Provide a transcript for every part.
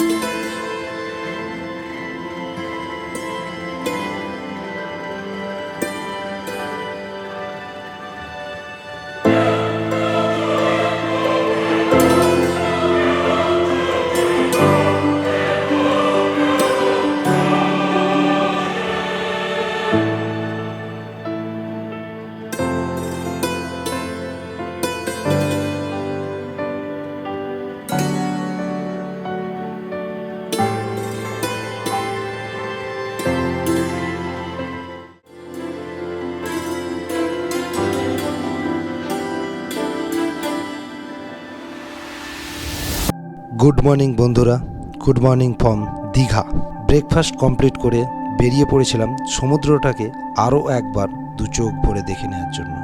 Good morning বন্ধুরা। Good morning from Digha. Breakfast complete করে বেরিয়ে পড়েছিলাম সমুদ্রটাকে আরও একবার দু চোখ ভরে দেখে নেওয়ার জন্য।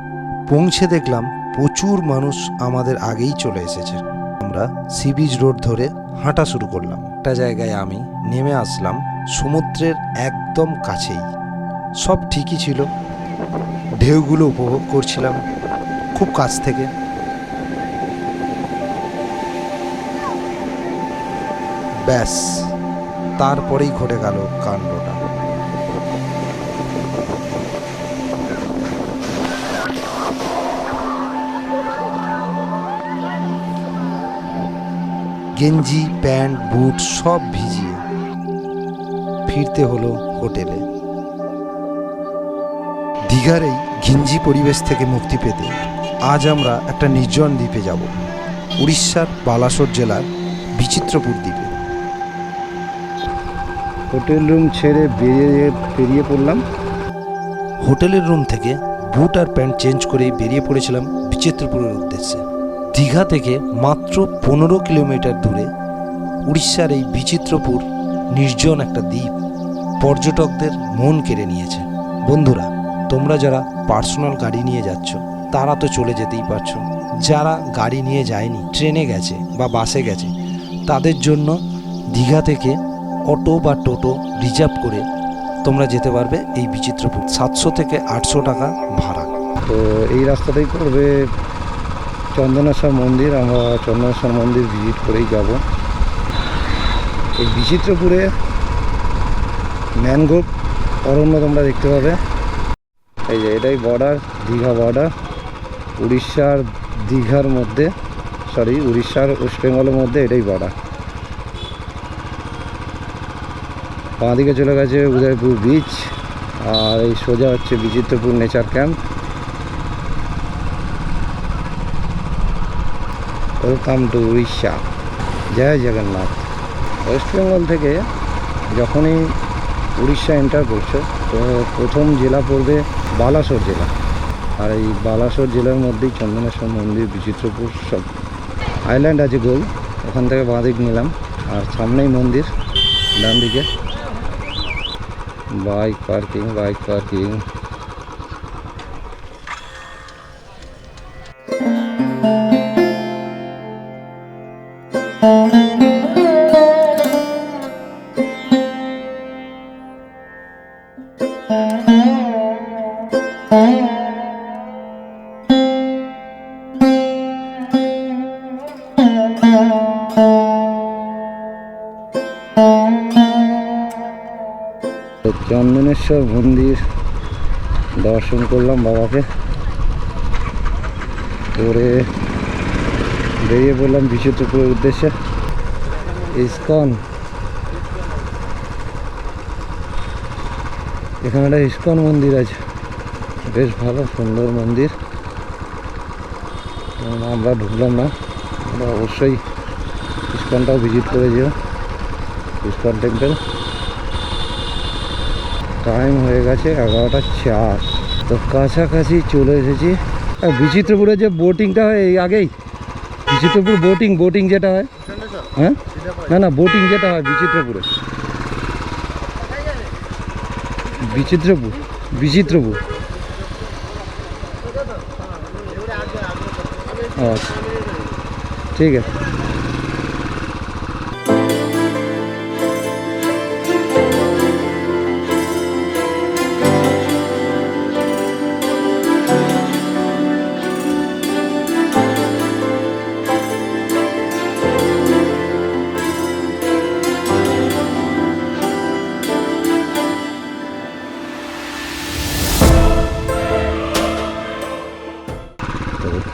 পৌঁছে দেখলাম প্রচুর মানুষ আমাদের আগেই চলে এসেছে। আমরা সি বিচ রোড ধরে হাঁটা শুরু করলাম। একটা জায়গায় আমি নেমে আসলাম সমুদ্রের একদম কাছেই। সব ঠিকই ছিল। ঢেউগুলো উপভোগ করছিলাম খুব কাছ থেকে। ব্যাস, তারপরেই ঘটে গেল কাণ্ডটা। গেঞ্জি, প্যান্ট, বুট সব ভিজিয়ে ফিরতে হলো হোটেলে। দীঘার এই ঘিঞ্জি পরিবেশ থেকে মুক্তি পেতে আজ আমরা একটা নির্জন দ্বীপে যাব, উড়িষ্যার বালাসোর জেলার বিচিত্রপুর দ্বীপে। হোটেল রুম ছেড়ে বেরিয়ে বেরিয়ে পড়লাম। হোটেলের রুম থেকে বুট আর প্যান্ট চেঞ্জ করেই বেরিয়ে পড়েছিলাম বিচিত্রপুরের উদ্দেশ্যে। দীঘা থেকে মাত্র পনেরো কিলোমিটার দূরে উড়িষ্যার এই বিচিত্রপুর নির্জন একটা দ্বীপ। পর্যটকদের মন কেড়ে নিয়েছে। বন্ধুরা, তোমরা যারা পার্সোনাল গাড়ি নিয়ে যাচ্ছ, তারা তো চলে যেতেই পারছ। যারা গাড়ি নিয়ে যায়নি, ট্রেনে গেছে বা বাসে গেছে, তাদের জন্য দীঘা থেকে অটো বা টোটো রিজার্ভ করে তোমরা যেতে পারবে এই বিচিত্রপুর। সাতশো থেকে আটশো টাকা ভাড়া। তো এই রাস্তাটাই পড়বে চন্দনেশ্বর মন্দির। আমরা চন্দনেশ্বর মন্দির ভিজিট করেই যাব। এই বিচিত্রপুরে ম্যানগ্রোভ অরণ্য তোমরা দেখতে পাবে। এই যে এটাই বর্ডার দীঘা বর্ডার উড়িষ্যার দীঘার মধ্যে সরি উড়িষ্যার ওয়েস্ট বেঙ্গলের মধ্যে এটাই বর্ডার বাঁদিকে চলে গেছে উদয়পুর বিচ আর এই সোজা হচ্ছে Bichitrapur nature camp welcome to Orissa. Joy Jagannath. West Bengal থেকে যখনই উড়িষ্যা এন্টার করছ, তো প্রথম জেলা পড়বে বালাসোর জেলা। আর এই বালাসোর জেলার মধ্যেই চন্দনেশ্বর মন্দির, বিচিত্রপুর সব। আইল্যান্ড আছে গোল, ওখান থেকে বাঁদিক নিলাম, আর সামনেই মন্দির ডান দিকে বাইক পার্কিং বাইক পার্কিং তো চন্দনেশ্বর মন্দির দর্শন করলাম বাবাকে। করে বেরিয়ে পড়লাম বিচিত্রপুরের উদ্দেশ্যে। ইস্কন। এখানে একটা ইস্কন মন্দির আছে। বেশ ভালো, সুন্দর মন্দির। আমরা ঢুকলাম না। আমরা অবশ্যই ইস্কনটাও ভিজিট করে ইস্কন টেম্পল টাইম হয়ে গেছে এগারোটা চার। তো কাছাকাছি চলে এসেছি। আর বিচিত্রপুরে যে বোটিংটা হয়, এই আগেই। বিচিত্রপুর বোটিং বোটিং যেটা হয়। হ্যাঁ? না না বোটিং যেটা হয় বিচিত্রপুরে। বিচিত্রপুর বিচিত্রপুর। আচ্ছা। ঠিক আছে।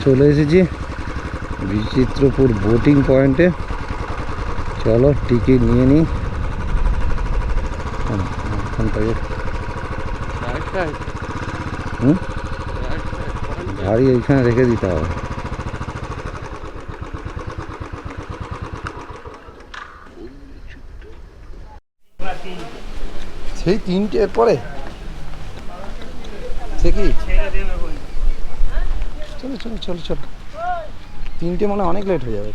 চলে এসেছি বিচিত্রপুর বোটিং পয়েন্টে চলো টিকিট নিয়ে নিই। হ্যাঁ, হুম? গাড়ি এইখানে রেখে দিতে হবে। সেই তিনটের পরে সে কি চলো চলো চলো। তিনটে মনে অনেক লেট হয়ে যাবে।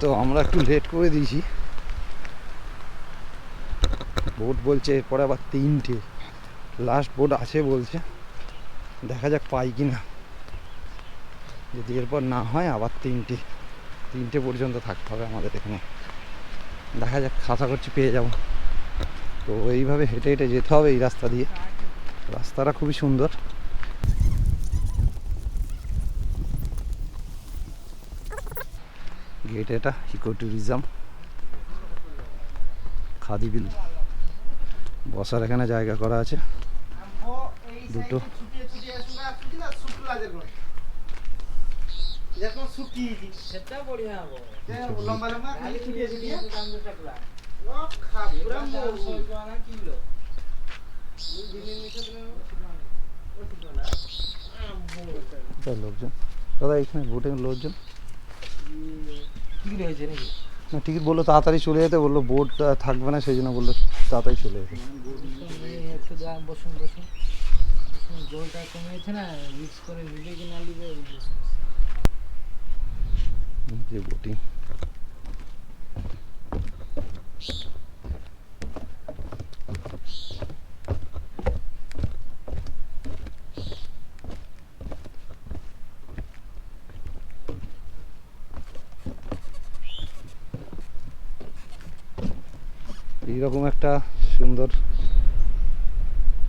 তো আমরা একটু লেট করে দিয়েছি। বোট বলছে, এরপরে আবার তিনটে। লাস্ট বোট আছে বলছে। দেখা যাক পাই কি না। যদি এরপর না হয়, আবার তিনটে। তিনটে পর্যন্ত থাকতে হবে আমাদের এখানে। দেখা যাক আশা করছি, পেয়ে যাব। তো এইভাবে হেঁটে হেঁটে যেতে হবে এই রাস্তা দিয়ে। রাস্তাটা খুবই সুন্দর। গেট এটা ইকো ট্যুরিজম খাদি বিল বসার এখানে জায়গা করা আছে। দুটো। লোকজন। দাদা এখানে বোটিং লোকজন? কি রয়েছে নাকি? টিকিট বলল তাড়াতাড়ি চলে যেতে, বলল বোর্ড থাকবে না, সেই জন্য বলল তাড়াতাড়ি চলে যেতে না করে যে। যে বোটিং এইরকম একটা সুন্দর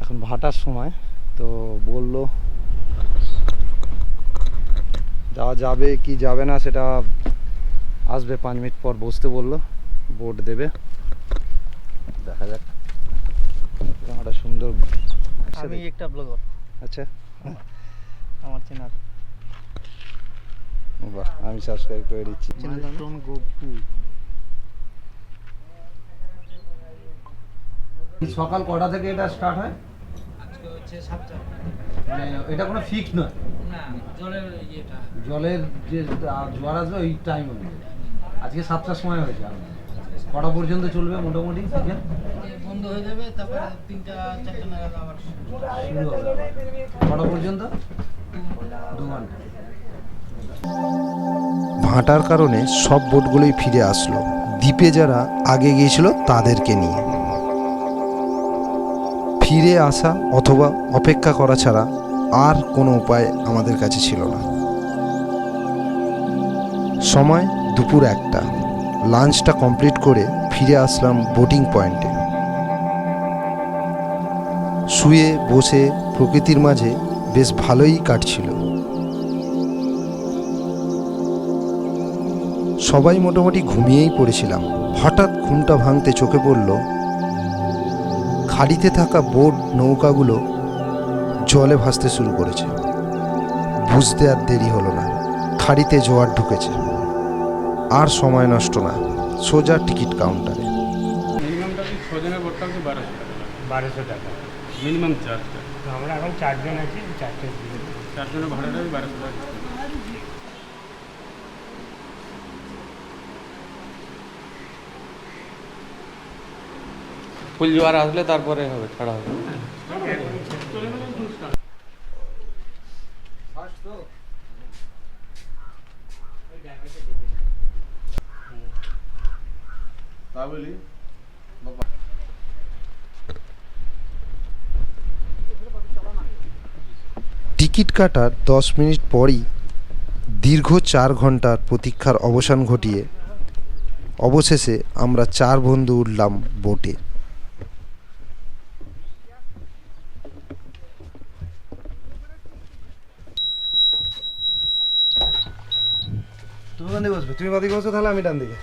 এখন ভাটার সময় তো বলল যাওয়া যাবে কি যাবে না সেটা আসবে পাঁচ মিনিট পর বসতে বলল বোট দেবে। দেখা যাক। একটা সুন্দর আমি একটা ব্লগার আচ্ছা। আমার চ্যানেল বাহ আমি সাবস্ক্রাইব করে দিচ্ছি। চ্যানেল গোপু সকাল কটা থেকে এটা স্টার্ট হয়? আজকে হচ্ছে সাতটা। মানে এটা কোনো ফিক্স নয়? না জলের ইয়েটা। জলের যে জোয়ার আসবে ওই টাইম অনুযায়ী। আজকে সাতটার সময় হয়েছে আরম্ভ। কটা পর্যন্ত চলবে মোটামুটি বিকেল বন্ধ হয়ে যাবে তারপরে তিনটা চারটা নাগাদ আবার শুরু। শুরু হবে। কটা পর্যন্ত? দু ঘণ্টা। ভাটার কারণে সব বোটগুলোই ফিরে আসলো। দ্বীপে যারা আগে গিয়েছিল তাদেরকে নিয়ে। ফিরে আসা অথবা অপেক্ষা করা ছাড়া আর কোনো উপায় আমাদের কাছে ছিল না। সময় দুপুর একটা। লাঞ্চটা কমপ্লিট করে ফিরে আসলাম বোটিং পয়েন্টে। শুয়ে বসে প্রকৃতির মাঝে বেশ ভালোই কাটছিল। সবাই মোটামুটি ঘুমিয়েই পড়েছিলাম। হঠাৎ ঘুমটা ভাঙতে চোখে পড়ল খালিতে থাকা বোট নৌকাগুলো জলে ভাসতে শুরু করেছে। বুঝতে আর দেরি হলো না। খাড়িতে জোয়ার ঢুকেছে। আর সময় নষ্ট না। সোজা টিকিট কাউন্টারে। বারোশো টাকা। মিনিমাম চার্জটা আমরা এখন চারজন আছি চারটে চারজনের ভাড়াটা বারোশো টাকা। ফুল জোয়ার আসলে তারপরে হবে ছাড়া হবে। টিকিট কাটার দশ মিনিট পরই দীর্ঘ চার ঘণ্টার প্রতীক্ষার অবসান ঘটিয়ে অবশেষে আমরা চার বন্ধু উঠলাম বোটে। তুমি বাদিকে বসো তাহলে আমি ডান দিকে।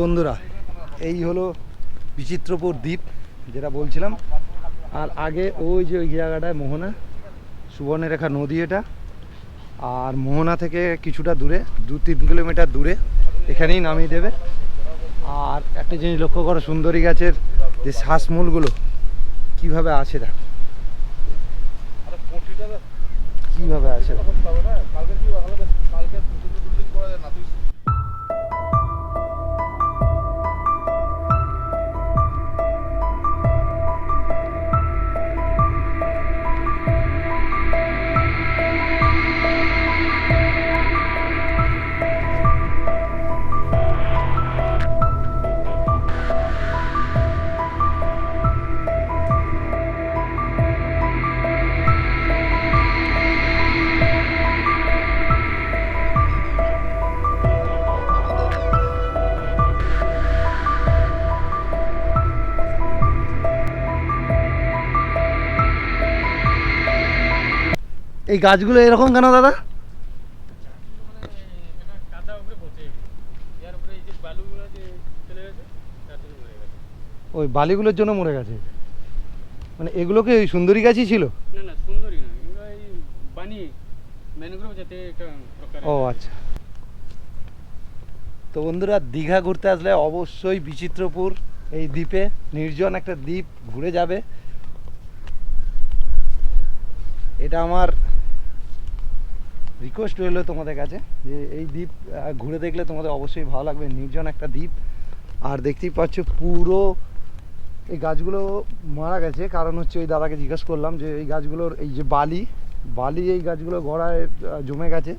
বন্ধুরা, এই হলো বিচিত্রপুর দ্বীপ, যেটা বলছিলাম। আর আগে ওই যে ওই জায়গাটায় মোহনা, সুবর্ণরেখা নদী এটা। আর মোহনা থেকে কিছুটা দূরে, দু তিন কিলোমিটার দূরে, এখানেই নামিয়ে দেবে। আর একটা জিনিস লক্ষ্য করো, সুন্দরী গাছের যে শ্বাসমূলগুলো, কীভাবে আছে দেখ। কীভাবে আছে এই গাছগুলো এরকম কেন দাদা? ওই বালিগুলোর জন্য মরে গেছে। মানে এগুলো কি সুন্দরী গাছই ছিল? না না সুন্দরী না এগুলো এই পানি ম্যানগ্রোভ যাতে একটা প্রকার ও আচ্ছা। তো বন্ধুরা দীঘা ঘুরতে আসলে অবশ্যই বিচিত্রপুর এই দ্বীপে নির্জন একটা দ্বীপ ঘুরে যাবে। এটা আমার রিকোয়েস্ট রইল তোমাদের কাছে যে এই দ্বীপ ঘুরে দেখলে তোমাদের অবশ্যই ভালো লাগবে। নির্জন একটা দ্বীপ। আর দেখতেই পাচ্ছ পুরো এই গাছগুলো মারা গেছে। কারণ হচ্ছে ওই দাদাকে জিজ্ঞেস করলাম যে এই গাছগুলোর এই যে বালি বালি এই গাছগুলো গড়ায় জমে গেছে।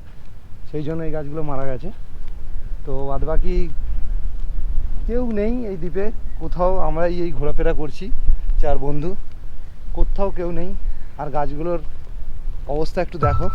সেই জন্য এই গাছগুলো মারা গেছে। তো বাদ বাকি কেউ নেই এই দ্বীপে। কোথাও আমরাই এই ঘোরাফেরা করছি, চার বন্ধু। কোথাও কেউ নেই। আর গাছগুলোর অবস্থা একটু দেখো।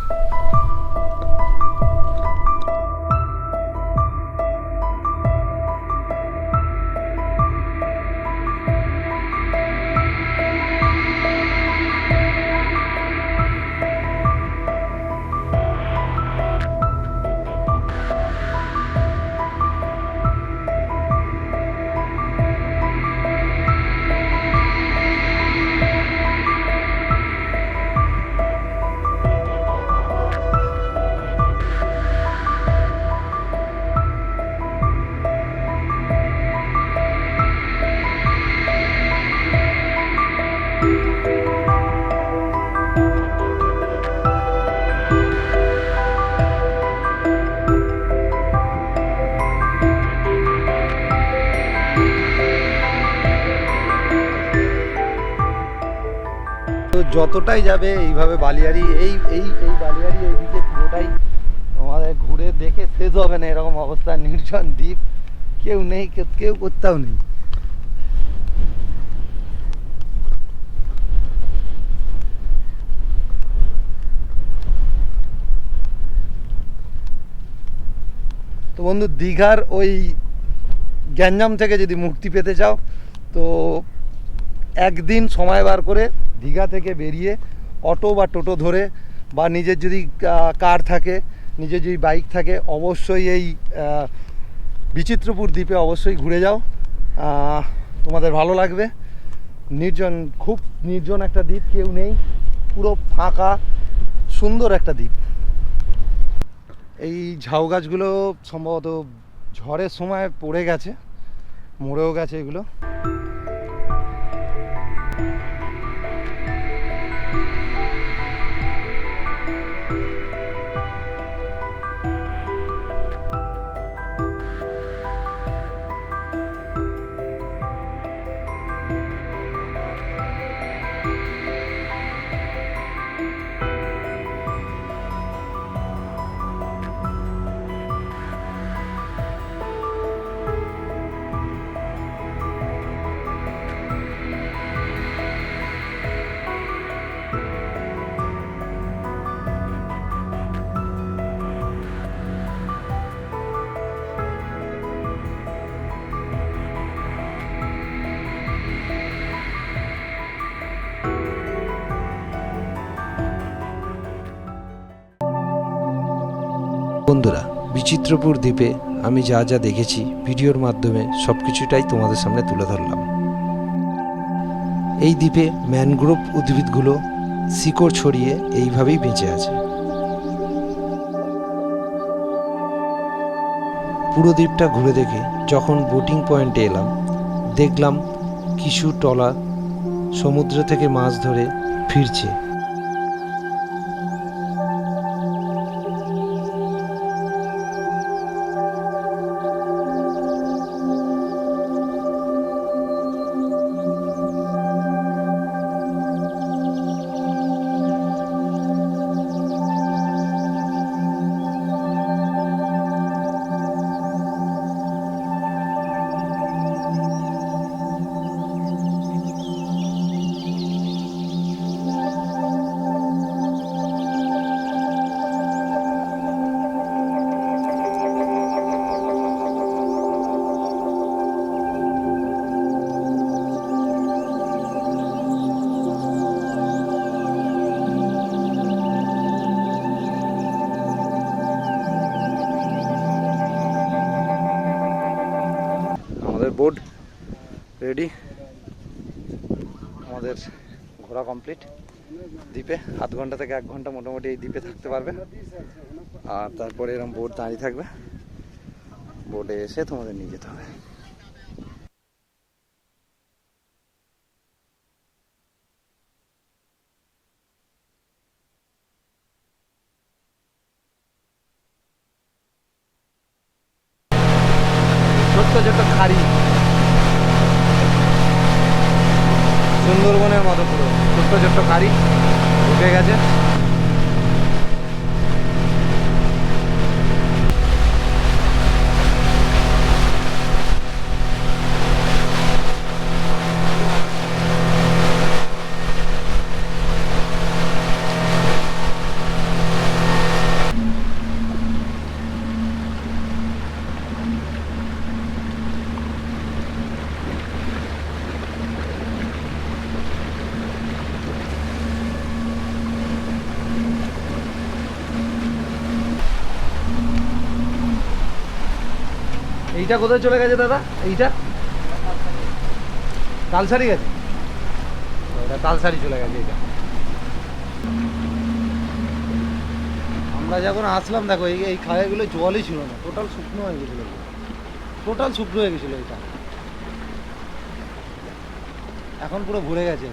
যতটাই যাবে এইভাবে বালিয়ারি এই এই এই বালিয়ারি এই এইদিকে পুরোটাই আমাদের ঘুরে দেখে শেষ হবে না এরকম অবস্থা, নির্জন দ্বীপ। কেউ নেই, কেউ কেউ কোথাও নেই। তো বন্ধু, দীঘার ওই গ্যাঞ্জাম থেকে যদি মুক্তি পেতে চাও, তো একদিন সময় বার করে দীঘা থেকে বেরিয়ে অটো বা টোটো ধরে বা নিজের যদি কার থাকে, নিজের যদি বাইক থাকে, অবশ্যই এই বিচিত্রপুর দ্বীপে অবশ্যই ঘুরে যাও। তোমাদের ভালো লাগবে। নির্জন, খুব নির্জন একটা দ্বীপ, কেউ নেই, পুরো ফাঁকা, সুন্দর একটা দ্বীপ। এই ঝাউ গাছগুলো সম্ভবত ঝড়ের সময় পড়ে গেছে, মরেও গেছে এগুলো। বন্ধুরা, বিচিত্রপুর দ্বীপে আমি যা যা দেখেছি, ভিডিওর মাধ্যমে সব কিছুটাই তোমাদের সামনে তুলে ধরলাম। এই দ্বীপে ম্যানগ্রোভ উদ্ভিদগুলো শিকড় ছড়িয়ে এইভাবেই বেঁচে আছে। পুরো দ্বীপটা ঘুরে দেখে যখন বোটিং পয়েন্টে এলাম, দেখলাম কিছু টলা সমুদ্র থেকে মাছ ধরে ফিরছে। আমাদের ঘোরা কমপ্লিট দ্বীপে আধ ঘণ্টা থেকে এক ঘণ্টা মোটামুটি এই দ্বীপে থাকতে পারবে। আর তারপরে এরকম বোট দাঁড়িয়ে থাকবে। বোটে এসে তোমাদের নিয়ে যেতে হবে। এইটা কোথায় চলে গেছে দাদা? এইটা? তালসারি গেছে? এটা তালসারি চলে গেছে, এইটা। আমরা যখন আসলাম, দেখো, এই এই খায়াগুলো জলই ছিল না, টোটাল শুকনো হয়ে গেছিল টোটাল শুকনো হয়ে গেছিল এটা এখন পুরো ভরে গেছে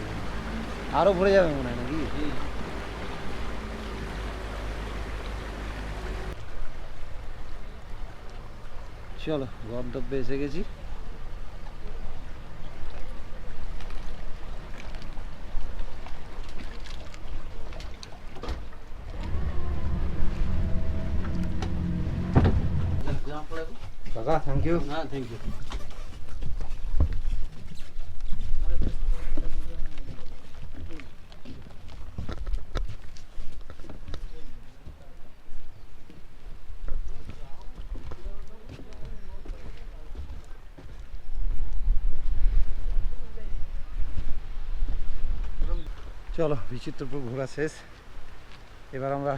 আরও ভরে যাবে মনে হয় নাকি? চলো গন্তব্যে এসে গেছি। কাকা থ্যাংক ইউ না থ্যাংক ইউ চলো, বিচিত্রপুর ঘোরা শেষ। এবার আমরা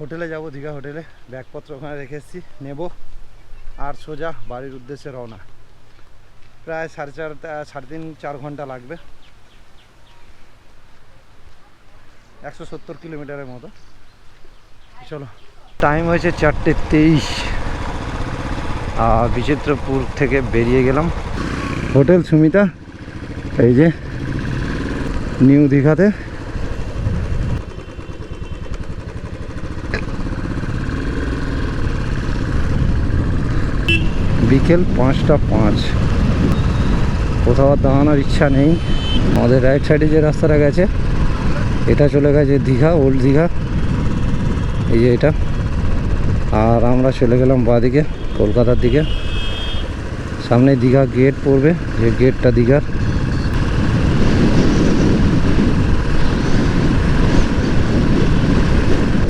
হোটেলে যাব, দীঘা হোটেলে। ব্যাগপত্র ওখানে রেখে এসেছি, নেব, আর সোজা বাড়ির উদ্দেশ্যে রওনা। প্রায় সাড়ে চার, সাড়ে তিন, চার ঘণ্টা লাগবে। একশো সত্তর কিলোমিটারের মতো। চলো। টাইম হয়েছে চারটে তেইশ। বিচিত্রপুর থেকে বেরিয়ে গেলাম। হোটেল সুমিতা, এই যে নিউ দীঘাতে। বিকেল পাঁচটা পাঁচ। কোথাও দাঁড়ানোর ইচ্ছা নেই। আমাদের রাইট সাইডে যে রাস্তাটা গেছে, এটা চলে গেছে দীঘা ওল্ড দীঘা। এই যে এটা। আর আমরা চলে গেলাম বাঁদিকে, কলকাতার দিকে। সামনে দীঘা গেট পড়বে, যে গেটটা দীঘার।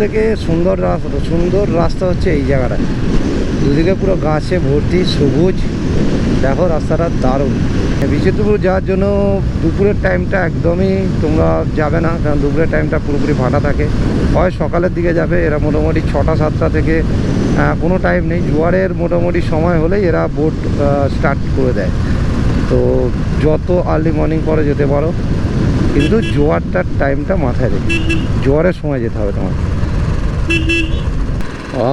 থেকে সুন্দর রাস্তা সুন্দর রাস্তা হচ্ছে এই জায়গাটা। দুদিকে পুরো গাছে ভর্তি, সবুজ। দেখো রাস্তাটা দারুণ। বিচিত্রপুর যাওয়ার জন্য দুপুরের টাইমটা একদমই তোমরা যাবে না, কারণ দুপুরের টাইমটা পুরোপুরি ফাঁকা থাকে। হয় সকালের দিকে যাবে, এরা মোটামুটি ছটা, সাতটা থেকে কোনো টাইম নেই। জোয়ারের মোটামুটি সময় হলেই এরা বোট স্টার্ট করে দেয়। তো যত আর্লি মর্নিং করে যেতে পারো, কিন্তু জোয়ারটার টাইমটা মাথায় রেখে। জোয়ারের সময় যেতে হবে তোমার ও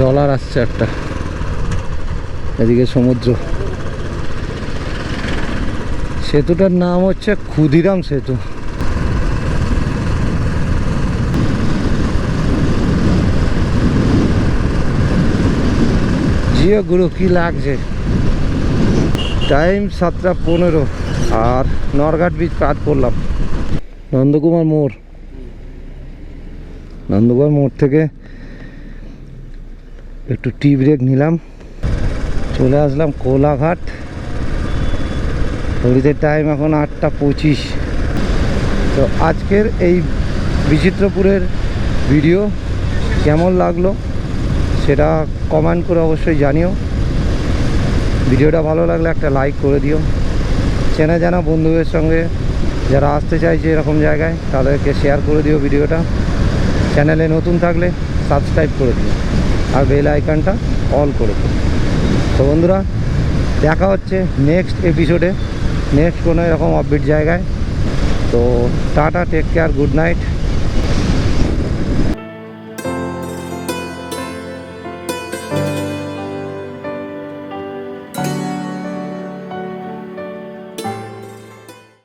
ডলার আসছে একটা। এদিকে সমুদ্র। সেতুটার নাম হচ্ছে ক্ষুদিরাম সেতু। জিও গুরু, কি লাগছে? টাইম সাতটা পনেরো আর নরঘাট বিচ পার করলাম। নন্দকুমার মোড়। নন্দকুমার মোড় থেকে একটু টি ব্রেক নিলাম। চলে আসলাম কোলাঘাট। ঘড়িতে টাইম এখন আটটা পঁচিশ। তো আজকের এই বিচিত্রপুরের ভিডিও কেমন লাগল সেটা কমেন্ট করে অবশ্যই জানিও। ভিডিওটা ভালো লাগলে একটা লাইক করে দিও। চেনা জানা বন্ধুদের সঙ্গে যারা আসতে চাইছে এরকম জায়গায় তাদেরকে শেয়ার করে দিও ভিডিওটা। চ্যানেলে নতুন থাকলে সাবস্ক্রাইব করে দিন আর বেল আইকনটা অল করে দিন তো বন্ধুরা, দেখা হচ্ছে নেক্সট এপিসোডে নেক্সট কোনো এরকম আপডেট জায়গায়। তো tata take care good night